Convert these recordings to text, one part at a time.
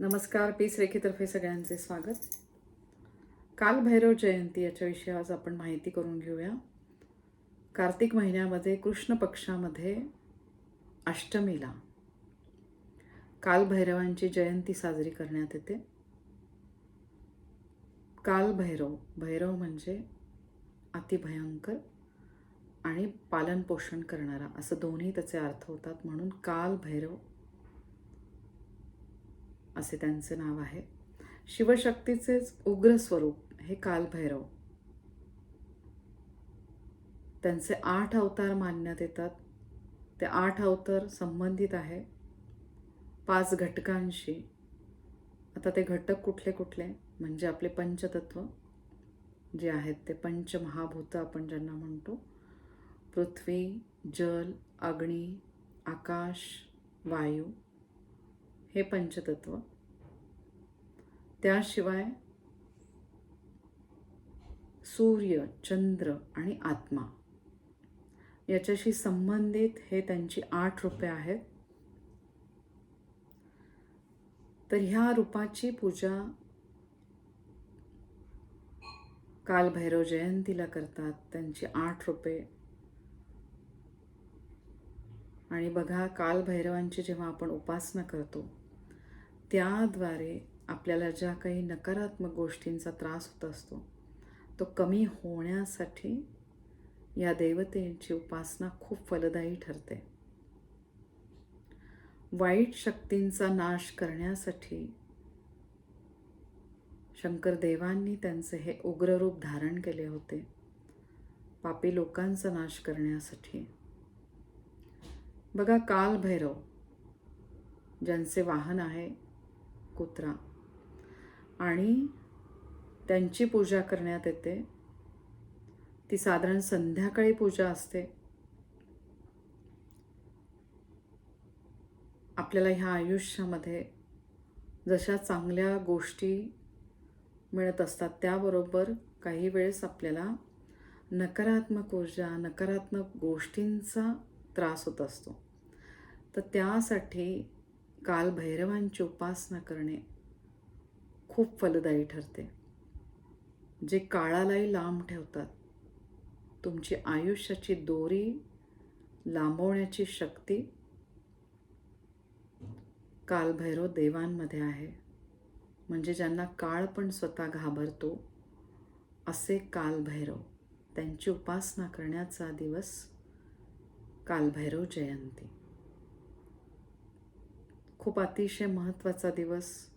नमस्कार पीस रेखीतर्फे सगळ्यांचे स्वागत. काल भैरव जयंती याच्याविषयी आज आपण माहिती करून घेऊया. कार्तिक महिन्यामध्ये कृष्ण पक्षामध्ये अष्टमीला कालभैरवांची जयंती साजरी करण्यात येते. कालभैरव भैरव म्हणजे अतिभयंकर आणि पालनपोषण करणारा असं दोन्ही त्याचे अर्थ होतात. म्हणून काल भैरव असे त्यांचे नाव आहे. शिवशक्तीचेच उग्र स्वरूप हे कालभैरव. त्यांचे आठ अवतार मानण्यात येतात. ते आठ अवतार संबंधित आहे. पाच घटकांशी. आता ते घटक कुठले कुठले? म्हणजे आपले पंचतत्व. जे आहेत ते पंचमहाभूत आपण ज्यांना म्हणतो. पृथ्वी जल अग्नी आकाश वायू. हे पंचतत्व. त्याशिवाय सूर्य चंद्र आणि आत्मा याच्याशी संबंधित हे त्यांची आठ रूपे आहेत. तर ह्या रूपाची पूजा काल भैरव जयंतीला करतात. त्यांची आठ रूपे आणि बघा कालभैरवांची जेव्हा आपण उपासना करतो त्याद्वारे आपल्याला ज्या काही नकारात्मक गोष्टींचा त्रास होत असतो तो कमी होण्यासाठी या देवतेची उपासना खूप फलदायी ठरते. वाईट शक्तींचा नाश करण्यासाठी शंकर देवांनी त्यांचे हे उग्ररूप धारण केले होते पापी लोकांचा नाश करण्यासाठी. बघा काल भैरव ज्यांचे वाहन आहे कुत्रा आणि त्यांची पूजा करण्यात येते. ती साधारण संध्याकाळी पूजा असते. आपल्याला ह्या आयुष्यामध्ये जशा चांगल्या गोष्टी मिळत असतात त्याबरोबर काही वेळेस आपल्याला नकारात्मक ऊर्जा नकारात्मक गोष्टींचा त्रास होत असतो. तर त्यासाठी कालभैरवांची उपासना करणे खूप फलदायी ठरते. जे काळालाही लांब ठेवतात तुमची आयुष्याची दोरी लांबवण्याची शक्ती कालभैरव देवांमध्ये आहे. म्हणजे ज्यांना काळ पण स्वतः घाबरतो असे कालभैरव त्यांची उपासना करण्याचा दिवस कालभैरव जयंती. खूप अतिशय महत्त्वाचा दिवस.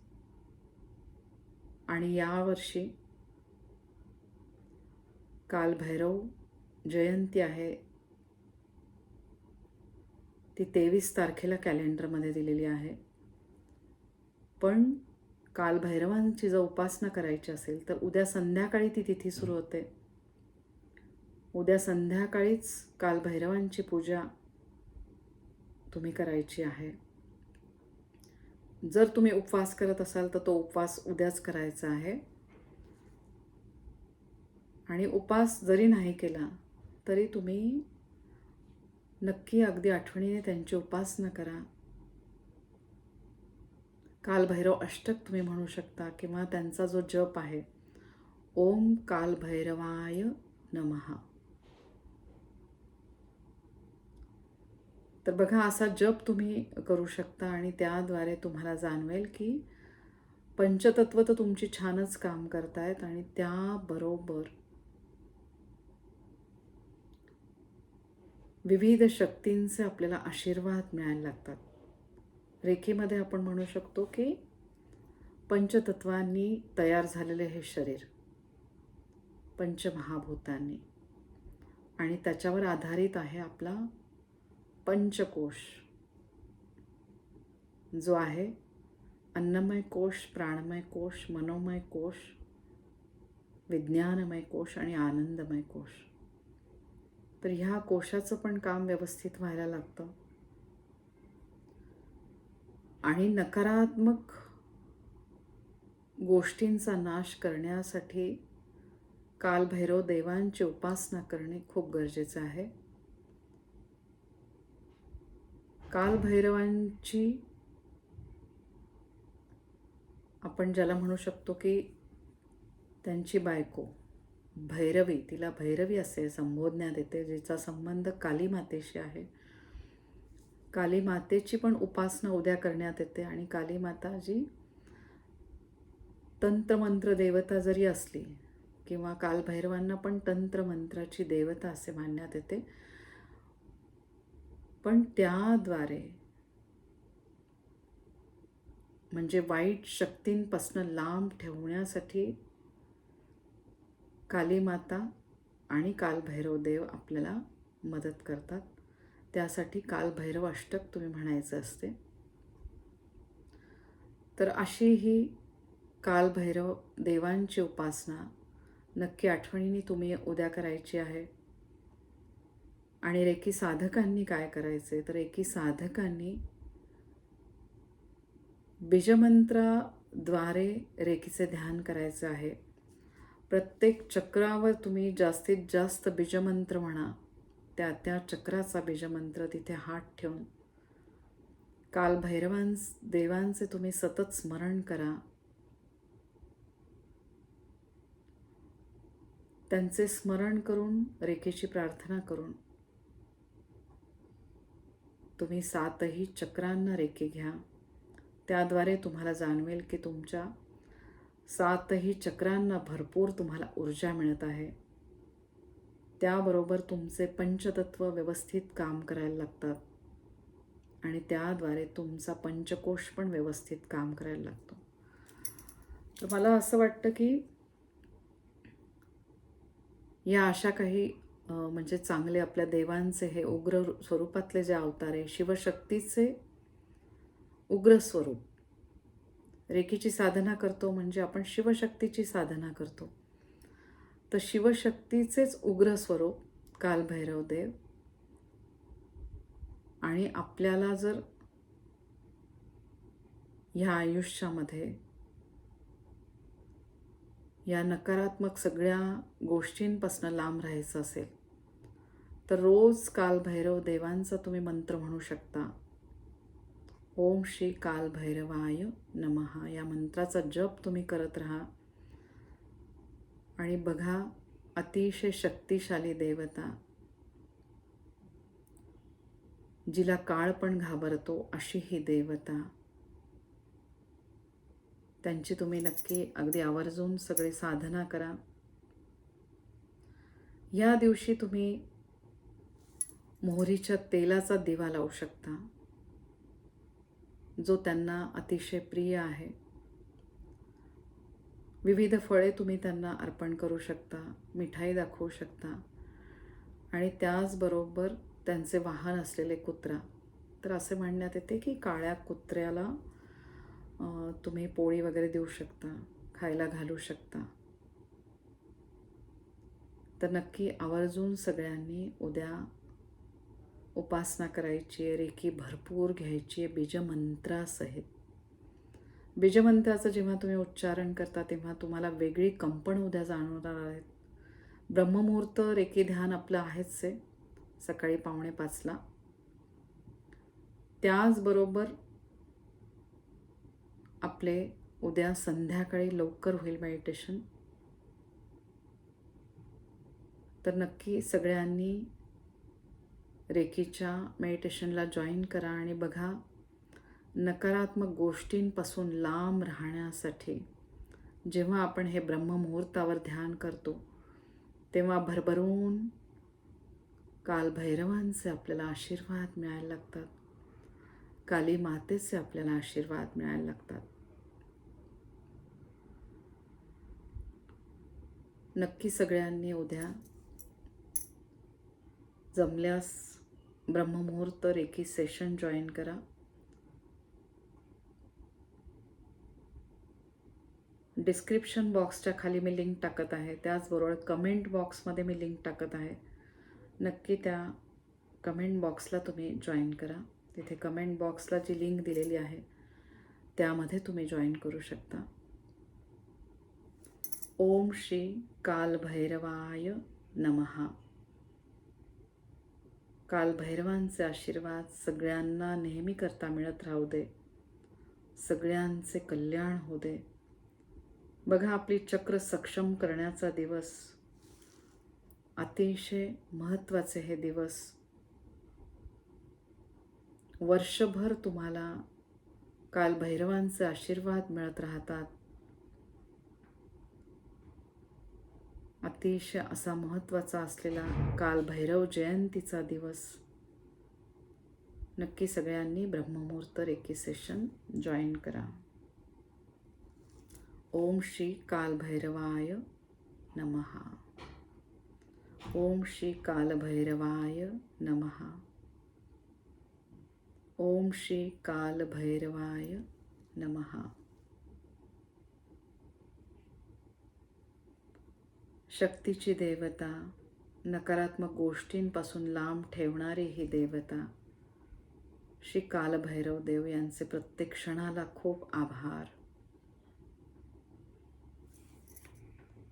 आणि यावर्षी कालभैरव जयंती आहे. ती तेवीस तारखेला कॅलेंडरमध्ये दिलेली आहे. पण कालभैरवांची जर उपासना करायची असेल तर उद्या संध्याकाळी ती तिथी सुरू होते. उद्या संध्याकाळीच कालभैरवांची पूजा तुम्ही करायची आहे. जर तुम्ही उपवास करत असाल तर तो उपवास उद्याच करायचा आहे. आणि उपवास जरी नाही केला तरी तुम्ही नक्की अगदी आठवणीने त्यांची उपासना करा. कालभैरव अष्टक तुम्ही म्हणू शकता किंवा त्यांचा जो जप आहे ओम कालभैरवाय नमहा तर बघा असा जप तुम्ही करू शकता आणि त्याद्वारे तुम्हाला जाणवेल की पंचतत्व तर तुमची छानच काम करतायत आणि त्याबरोबर विविध शक्तींचे आपल्याला आशीर्वाद मिळायला लागतात. रेखेमध्ये आपण म्हणू शकतो की पंचतत्वांनी तयार झालेले हे शरीर पंचमहाभूतांनी आणि त्याच्यावर आधारित आहे आपला पंचकोश. जो आहे अन्नमय कोश प्राणमय कोश मनोमय कोश विज्ञानमय कोश आणि आनंदमय कोश. तर ह्या कोशाचं पण काम व्यवस्थित व्हायला लागतं. आणि नकारात्मक गोष्टींचा नाश करण्यासाठी कालभैरव देवांची उपासना करणे खूप गरजेचं आहे. कालभैरवांची आपण ज्याला म्हणू शकतो की त्यांची बायको भैरवी तिला भैरवी असे संबोधण्यात येते जिचा संबंध काली मातेशी आहे. काली मातेची पण उपासना उद्या करण्यात येते आणि काली माता जी तंत्रमंत्र देवता जरी असली किंवा कालभैरवांना पण तंत्रमंत्राची देवता असे मानण्यात येते पण त्याद्वारे म्हणजे वाईट शक्तींपासून लांब ठेवण्यासाठी कालीमाता आणि कालभैरव देव आपल्याला मदत करतात. त्यासाठी कालभैरव अष्टक तुम्ही म्हणायचं असते. तर अशी ही कालभैरव देवांची उपासना नक्की आठवणीने तुम्ही उद्या करायची आहे. आणि रेखी साधकांनी काय करायचे? तर रेखी साधकांनी बीजमंत्राद्वारे रेखीचे ध्यान करायचे आहे. प्रत्येक चक्रावर तुम्ही जास्तीत जास्त बीजमंत्र म्हणा त्या त्या चक्राचा बीजमंत्र तिथे हात ठेवून काल भैरवांस देवांचे तुम्ही सतत स्मरण करा. त्यांचे स्मरण करून रेखेची प्रार्थना करून तुम्ही सातही चक्रांना रेखे घ्या. त्याद्वारे तुम्हाला जाणवेल की तुमच्या सातही चक्रांना भरपूर तुम्हाला ऊर्जा मिळत आहे. त्याबरोबर तुमचे पंचतत्व व्यवस्थित काम करायला लागतात. आणि त्याद्वारे तुमचा पंचकोश पण व्यवस्थित काम करायला लागतो. तर मला असं वाटतं की या अशा काही म्हणजे चांगले आपल्या देवांचे हे उग्र स्वरूपातले जे अवतार आहे शिवशक्तीचे उग्र स्वरूप. रेखीची साधना करतो म्हणजे आपण शिवशक्तीची साधना करतो. तर शिवशक्तीचेच उग्र स्वरूप कालभैरव देव आणि आपल्याला जर ह्या आयुष्यामध्ये या नकारात्मक सगळ्या गोष्टींपासून लांब राहायचं असेल तर रोज काल भैरव देवांचा तुम्ही मंत्र म्हणू शकता. ओम श्री काल भैरवाय नमहा या मंत्राचा जप तुम्ही करत राहा. आणि बघा अतिशय शक्तिशाली देवता जिला काळ पण घाबरतो अशी ही देवता. त्यांची तुम्ही नक्की अगदी आवर्जून सगळी साधना करा. या दिवशी तुम्ही मोहरीच्या तेलाचा दिवा लावू शकता जो त्यांना अतिशय प्रिय आहे. विविध फळे तुम्ही त्यांना अर्पण करू शकता मिठाई दाखवू शकता आणि त्याचबरोबर त्यांचे वाहन असलेले कुत्रा. तर असे म्हणण्यात येते की काळ्या कुत्र्याला तुम्ही पोळी वगैरे देऊ शकता खायला घालू शकता. तर नक्की आवर्जून सगळ्यांनी उद्या उपासना करायची आहे रेखी भरपूर घ्यायची आहे बीजमंत्रासहित. बीजमंत्राचं जेव्हा तुम्ही उच्चारण करता तेव्हा तुम्हाला वेगळी कंपन उद्या जाणवणार आहेत. ब्रह्ममुहूर्त रेखी ध्यान आपलं आहेच आहे सकाळी पावणे पाचला. त्याचबरोबर आपले उद्या संध्याकाळी लवकर होईल मेडिटेशन तर नक्की सगळ्यांनी रेकीच्या मेडिटेशनला जॉईन करा आणि बघा नकारात्मक गोष्टींपासून लांब राहण्यासाठी जेव्हा आपण हे ब्रह्ममुहूर्तावर ध्यान करतो तेव्हा भरभरून कालभैरवांचे आपल्याला आशीर्वाद मिळायला लागतात. काली मातेचे आपल्याला आशीर्वाद मिळायला लागतात. नक्की सगळ्यांनी उद्या जमल्यास ब्रह्ममुहूर्त रेखी सेशन जॉईन करा. डिस्क्रिप्शन बॉक्सच्या खाली मी लिंक टाकत आहे. त्याचबरोबर कमेंट बॉक्समध्ये मी लिंक टाकत आहे. नक्की त्या कमेंट बॉक्सला तुम्ही जॉईन करा. तिथे कमेंट बॉक्सला जी लिंक दिलेली आहे त्यामध्ये तुम्ही जॉईन करू शकता. ओम श्री कालभैरवाय नमहा कालभैरवांचे आशीर्वाद सगळ्यांना नेहमी करता मिळत राहू दे. सगळ्यांचे कल्याण होऊ दे. बघा आपली चक्र सक्षम करण्याचा दिवस. अतिशय महत्त्वाचे हे दिवस. वर्षभर तुम्हाला कालभैरवांचे आशीर्वाद मिळत राहतात. अतिशय असा महत्त्वाचा असलेला काल भैरव जयंतीचा दिवस. नक्की सगळ्यांनी ब्रह्ममुहूर्त रेकी सेशन जॉईन करा. ओम श्री कालभैरवाय नमहा. ओम श्री कालभैरवाय नमहा. ओम श्री कालभैरवाय नमहा. शक्तीची देवता नकारात्मक गोष्टींपासून लांब ठेवणारी ही देवता. श्री कालभैरव देव यांचे प्रत्येक क्षणाला खूप आभार.